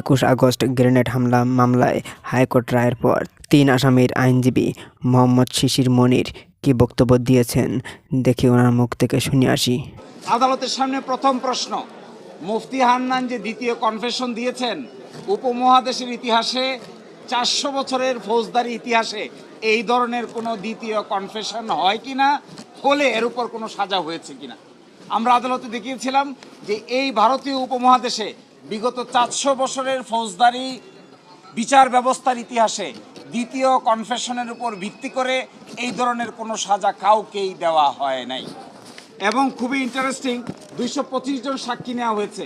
একুশ August grenade হামলা মামলায় হাইকোর্ট রায়ের পর তিন আসামির আইনজীবী মোহাম্মদ শিশির মনির কি বক্তব্য দিয়েছেন দেখি ওনার মুখ থেকে শুনে আসি। আদালতের সামনে প্রথম প্রশ্ন, মুফতি হান্নান যে দ্বিতীয় কনফেশন দিয়েছেন, উপমহাদেশের ইতিহাসে চারশো বছরের ফৌজদারি ইতিহাসে এই ধরনের কোনো দ্বিতীয় কনফেশন হয় কি না হলে এর উপর কোনো সাজা হয়েছে কিনা। আমরা আদালতে দেখিয়েছিলাম যে এই ভারতীয় উপমহাদেশে বিগত চারশো বছরের ফৌজদারি বিচার ব্যবস্থার ইতিহাসে দ্বিতীয় কনফেশনের উপর ভিত্তি করে এই ধরনের কোনো সাজা কাউকেই দেওয়া হয় নাই। এবং খুবই ইন্টারেস্টিং দুইশো পঁচিশ জন সাক্ষী নেওয়া হয়েছে।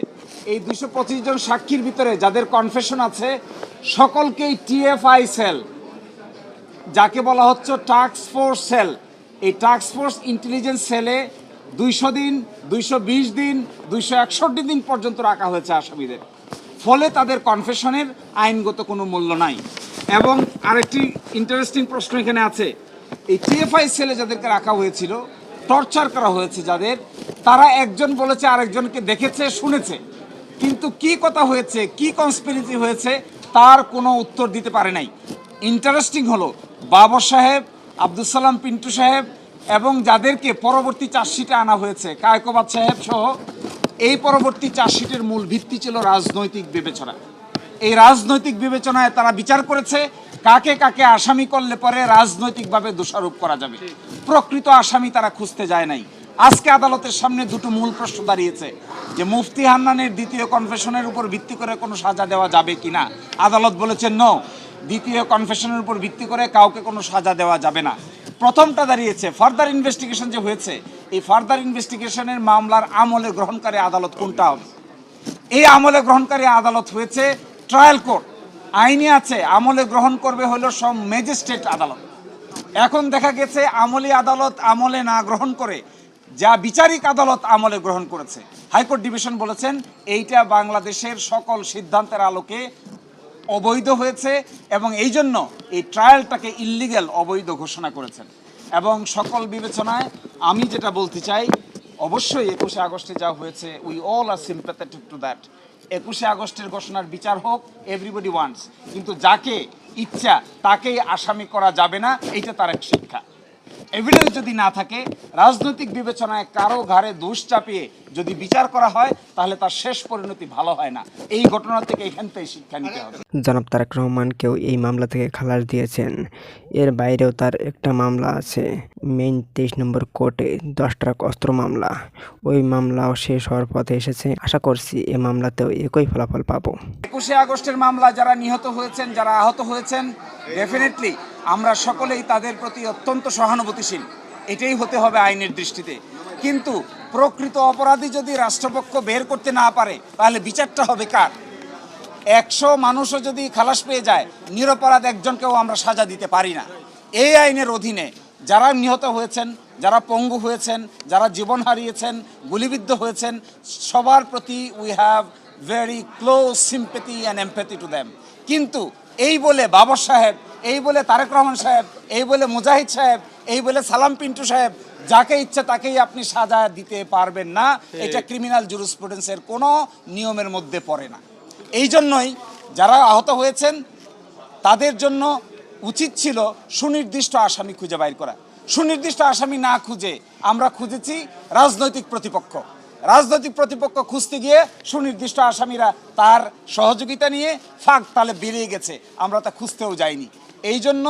এই দুইশো পঁচিশ জন সাক্ষীর ভিতরে যাদের কনফেশন আছে, সকলকেই টিএফআই সেল যাকে বলা হচ্ছে টাস্ক ফোর্স সেল এই টাস্ক ফোর্স ইন্টেলিজেন্স সেলে দুইশো দিন, দুইশো বিশ দিন, দুইশো একষট্টি দিন পর্যন্ত রাখা হয়েছে আসামিদের। ফলে তাদের কনফেশনের আইনগত কোনো মূল্য নাই। এবং আরেকটি ইন্টারেস্টিং প্রশ্ন এখানে আছে। এই টিএফআই সেলে যাদেরকে রাখা হয়েছিল টর্চার করা হয়েছে যাদের, তারা একজন বলেছে, আরেকজনকে দেখেছে, শুনেছে। কিন্তু কি কথা হয়েছে, কি কনস্পিরেসি হয়েছে, তার কোনো উত্তর দিতে পারে নাই। ইন্টারেস্টিং হলো, বাবর সাহেব আব্দুল সালাম, পিন্টু সাহেব এবং যাদেরকে পরবর্তী চার্জশিটে আনা হয়েছে, কায়কোবাদ সাহেব সহ এই পরবর্তী চার্জশিটের মূল ভিত্তি ছিল রাজনৈতিক বিবেচনা। এই রাজনৈতিক বিবেচনায় তারা বিচার করেছে কাকে কাকে আসামি করলে পরে রাজনৈতিকভাবে দোষারোপ করা যাবে। প্রকৃত আসামি তারা খুঁজতে যায় নাই। আজকে আদালতের সামনে দুটো মূল প্রশ্ন দাঁড়িয়েছে যে মুফতি হান্নানের দ্বিতীয় কনফেশনের উপর ভিত্তি করে কোনো সাজা দেওয়া যাবে কিনা? আদালত বলেছেন নো দ্বিতীয় কনফেশনের উপর ভিত্তি করে কাউকে কোনো সাজা দেওয়া যাবে না। প্রথমটা দাঁড়িয়েছে। ফার্দার ইনভেস্টিগেশন যে হয়েছে, এই ফার্দার ইনভেস্টিগেশনের মামলার আমলে গ্রহণকারী আদালত কোনটা হবে? এই আমলে গ্রহণকারী আদালত হয়েছে ট্রায়াল কোর্ট আইনে আছে, আমলে গ্রহণ করবে হলো সব ম্যাজিস্ট্রেট আদালত। এখন দেখা গেছে আমলি আদালত আমলে না গ্রহণ করে, যা বিচারিক আদালত আমলে গ্রহণ করেছে। হাইকোর্ট ডিভিশন বলেছেন, এইটা বাংলাদেশের সকল সিদ্ধান্তের আলোকে অবৈধ হয়েছে এবং এই জন্য এই ট্রায়ালটাকে ইল্লিগ্যাল অবৈধ ঘোষণা করেছেন। এবং সকল বিবেচনায় আমি যেটা বলতে চাই, অবশ্যই একুশে আগস্টে যা হয়েছে we all are sympathetic to that একুশে আগস্টের ঘোষণার বিচার হোক এভরিবডি ওয়ান্টস কিন্তু যাকে ইচ্ছা, তাকেই আসামি করা যাবে না, এইটা তার এক শিক্ষা। এভিডেন্স যদি না থাকে রাজনৈতিক বিবেচনায় কারও ঘাড়ে দোষ চাপিয়ে যদি বিচার করা হয় তাহলে তার শেষ পরিণতি ভালো হয় না। এই ঘটনা থেকে এখান থেকে শিক্ষা নিতে হবে। জনাব তারেক রহমানকেও এই মামলা থেকে খালাস দিয়েছেন। এর বাইরেও তার একটা মামলা আছে মেইন তেইশ নম্বর কোর্টে দশ ট্রাক অস্ত্র মামলা। ওই মামলাও শেষ হওয়ার পথে এসেছে। আশা করছি এ মামলাতেও একই ফলাফল পাবো। একুশে আগস্টের মামলা যারা নিহত হয়েছেন যারা আহত হয়েছেন ডেফিনেটলি আমরা সকলেই তাদের প্রতি অত্যন্ত সহানুভূতিশীল। এটাই হতে হবে আইনের দৃষ্টিতে। কিন্তু প্রকৃত অপরাধী যদি রাষ্ট্রপক্ষ বের করতে না পারে, তাহলে বিচারটা হবে কার? একশো মানুষও যদি খালাস পেয়ে যায়, নিরপরাধ একজনকেও আমরা সাজা দিতে পারি না। এই আইনের অধীনে যারা নিহত হয়েছেন, যারা পঙ্গু হয়েছেন, যারা জীবন হারিয়েছেন, গুলিবিদ্ধ হয়েছেন, সবার প্রতি we have very close sympathy and empathy to them কিন্তু এই বলে বাবর সাহেব এই বলে তারেক রহমান সাহেব এই বলে মুজাহিদ সাহেব এই বলে সালাম পিন্টু সাহেব যাকে ইচ্ছে তাকেই আপনি সাজা দিতে পারবেন না। এটা ক্রিমিনাল জুরিসপ্রুডেন্সের কোনো নিয়মের মধ্যে পড়ে না। এই জন্যই যারা আহত হয়েছেন তাদের জন্য উচিত ছিল সুনির্দিষ্ট আসামি খুঁজে বাইর করা। সুনির্দিষ্ট আসামি না খুঁজে আমরা খুঁজেছি রাজনৈতিক প্রতিপক্ষ। রাজনৈতিক প্রতিপক্ষ খুঁজতে গিয়ে সুনির্দিষ্ট আসামিরা তার সহযোগিতা নিয়ে ফাঁক তালে বেরিয়ে গেছে। আমরা তা খুঁজতেও যাইনি। এই জন্য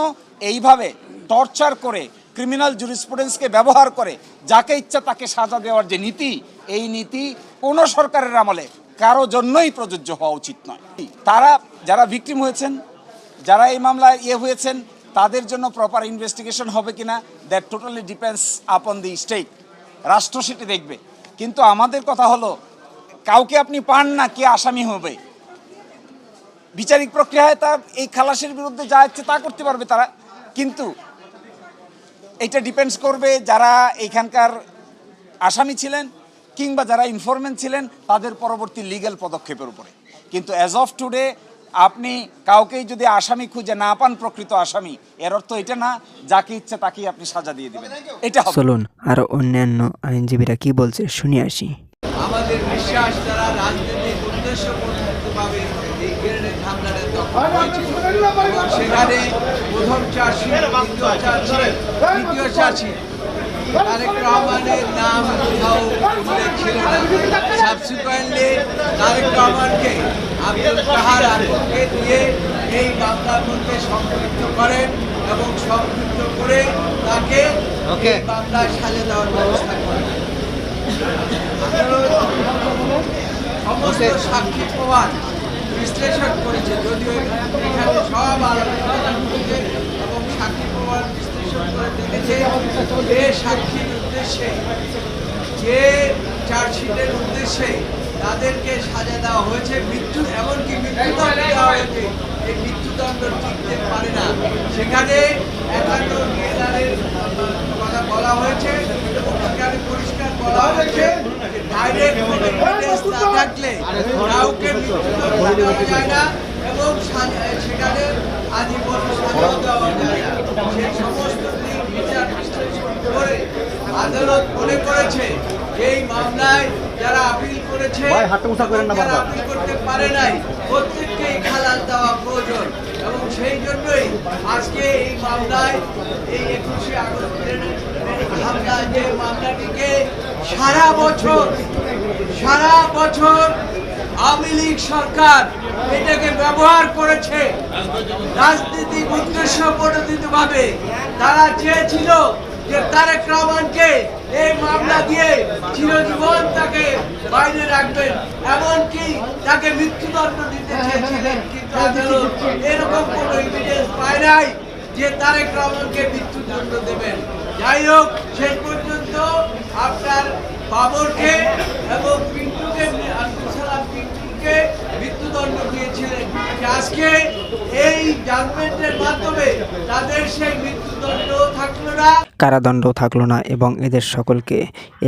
এইভাবে টর্চার করে ক্রিমিনাল জুরিসপ্রুডেন্সকে ব্যবহার করে যাকে ইচ্ছা তাকে সাজা দেওয়ার যে নীতি, এই নীতি কোনো সরকারের আমলে কারও জন্যই প্রযোজ্য হওয়া উচিত নয়। তারা যারা ভিকটিম হয়েছেন, যারা এই মামলায় ইয়ে হয়েছেন, তাদের জন্য প্রপার ইনভেস্টিগেশন হবে কিনা that totally depends upon the state রাষ্ট্র সেটি দেখবে। কিন্তু আমাদের কথা হলো, কাউকে আপনি পান না, কে আসামি হবে? বিচারিক প্রক্রিয়ায় তা এই খালাসের বিরুদ্ধে যা ইচ্ছে তা করতে পারবে তারা। কিন্তু এটা ডিপেন্ডস করবে যারা এখানকার আসামি ছিলেন কিংবা যারা ইনফরমেন্ট ছিলেন তাদের পরবর্তী লিগ্যাল পদক্ষেপের উপরে। কিন্তু অ্যাজ অফ টুডে আপনি কাউকেই যদি আসামি খুঁজে না পান প্রকৃত আসামি এর অর্থ এটা না যাকে ইচ্ছে তাকেই আপনি সাজা দিয়ে দিবেন। এটা চলুন আরও অন্যান্য আইনজীবীরা কি বলছে শুনে আসি। আমাদের বিশ্বাস যারা রাজনৈতিক উদ্দেশ্য হামলারের দখল হয়েছিল। সেখানে প্রথম চাষি দ্বিতীয় চাষি। তৃতীয় চাষি। তারেক রহমানের নাম কোথাও উল্লেখ ছিল না। সাবসিকুয়েন্টলি তারেক রহমানকে আব্দুল কাহার আতঙ্কে দিয়ে এই মধ্যে সম্পৃক্ত করেন এবং সম্পৃক্ত করে তাকে মামলায় সাজা দেওয়ার ব্যবস্থা করেন। সমস্ত সাক্ষী প্রমাণ বিশ্লেষণ করেছে। যদিও এখানে সব আলোচনা করেছে এবং সাক্ষী প্রমাণ বিশ্লেষণ করে দেখেছে যে সাক্ষীর উদ্দেশ্যে, যে চার্জশিটের উদ্দেশ্যে তাদেরকে সাজা দেওয়া হয়েছে, মৃত্যু এমনকি মৃত্যুদণ্ড দেওয়া হয়েছে। এই মৃত্যুদণ্ড টিকতে পারে না। সেখানে ডিএলআরের কথা বলা হয়েছে এবং সেখানে পরিষ্কার বলা হয়েছে ডাইরেক্ট থাকলে কাউকে মৃত্যুদণ্ড দেওয়া যায় না এবং সেখানে আজীবন সাজাও দেওয়া যায় না। সেই সমস্ত দিক বিচার বিশ্লেষণ করে আদালত মনে করেছে এই মামলায় যারা আপিল করেছে যারা আপিল করতে পারে নাই। প্রত্যেককেই খালাস দেওয়া প্রয়োজন এবং সেই জন্যই আজকে এই মামলায় এই একুশে আগস্টের হামলা যে মামলাটিকে সারা বছর সারা বছর আওয়ামী লীগ সরকার এটাকে ব্যবহার করেছে। রাজনৈতিক উদ্দেশ্য প্রণোদিত ভাবে তারা চেয়েছিল যে তারেক রহমানকে এই মামলা দিয়ে চিরজীবন তাকে বাইরে রাখবেন, এমনকি তাকে মৃত্যুদণ্ড দিতে চেয়েছিলেন। কিন্তু এরকম কোনো এভিডেন্স পায় নাই যে তারেক রহমানকে মৃত্যুদণ্ড দেবেন। যাই হোক শেষ পর্যন্ত আপনার বাবরকে এবং পিন্টুকে সালাম পিন্টুকে মৃত্যুদণ্ড দিয়েছিলেন। আজকে এই জাজমেন্টের মাধ্যমে তাদের সেই মৃত্যুদণ্ড থাকল না। কারাদণ্ড থাকল না এবং এদের সকলকে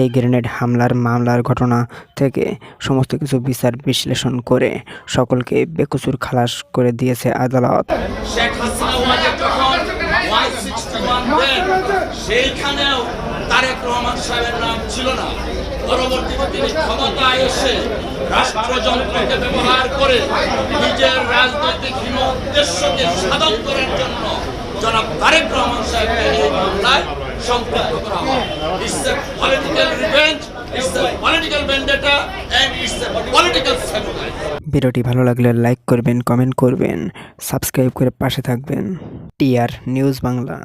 এই গ্রেনেড হামলার মামলার ঘটনা থেকে সমস্ত কিছু বিচার বিশ্লেষণ করে সকলকে বেকসুর খালাস করে দিয়েছে আদালত। শেখ হাসিনা সেইখানেও তারেক রহমান সাহেবের নাম ছিল না। পরবর্তীতে তিনি ক্ষমতায় এসে রাষ্ট্রযন্ত্রকে ব্যবহার করে নিজের রাজনৈতিক হীন উদ্দেশ্যকে সাধন করার জন্য জনাব তারেক রহমান সাহেবকে এই মামলায় সম্পৃক্ত করা হয়। It's a political revenge it's political sacrifice ভিডিওটি ভালো লাগলে লাইক করবেন, কমেন্ট করবেন, সাবস্ক্রাইব করে পাশে থাকবেন। TR news Bangla.